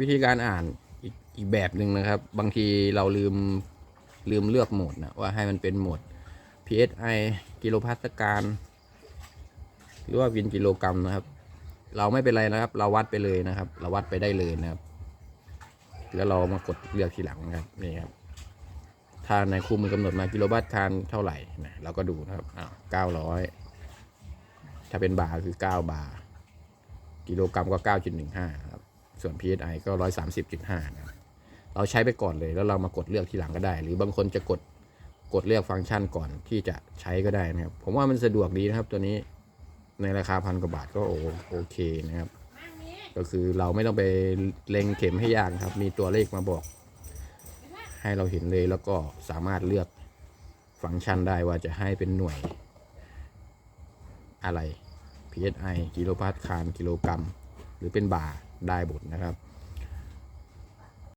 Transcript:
วิธีการอ่านอีกอีกแบบหนึ่งนะครับ บางทีเราลืมลืมเลือกโหมดนะว่าให้มันเป็นโหมด PSI กิโลพาสการหรือว่าวินกิโลกรัมนะครับ เราไม่เป็นไรนะครับ เราวัดไปเลยนะครับ เราวัดไปได้เลยนะครับ แล้วเรามากดเลือกทีหลังนะครับนี่ครับถ้าในคู่มือกำหนดมากิโลบาทคานเท่าไหร่นะเราก็ดูนะครับอ้าวเก้าร้อยถ้าเป็นบาร์คือเก้าบาร์กิโลกรัมก็เก้าจุดหนึ่งห้า ส่วน PSI ก็ร้อยสามสิบจุดห้านะเราใช้ไปก่อนเลยแล้วเรามากดเลือกทีหลังก็ได้ หรือบางคนจะกดกดเลือกฟังก์ชันก่อนที่จะใช้ก็ได้นะครับ ผมว่ามันสะดวกดีนะครับตัวนี้ในราคาพันกว่าบาทก็โอโอเคนะครับ ก็คือเราไม่ต้องไปเล็งเข็มให้ยากครับ มีตัวเลขมาบอก ให้เราเห็นเลยแล้วก็สามารถเลือกฟังก์ชันได้ว่าจะให้เป็นหน่วย อะไร PSI กิโลพาสคานกิโลกรัม หรือเป็นบาร์ ได้บุตรนะครับ